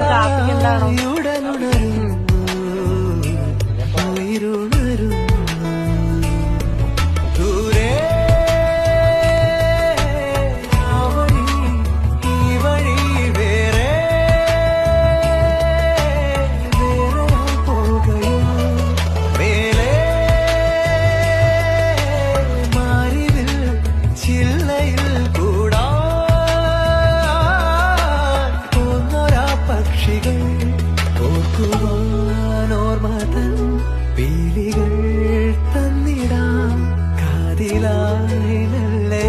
Traffic എന്താണോ? നിമിഷികൾ ഓർക്കുവാൻ ഓർമ്മതൻ പീലികൾ തന്നിടാം. കാതിലായി നല്ലേ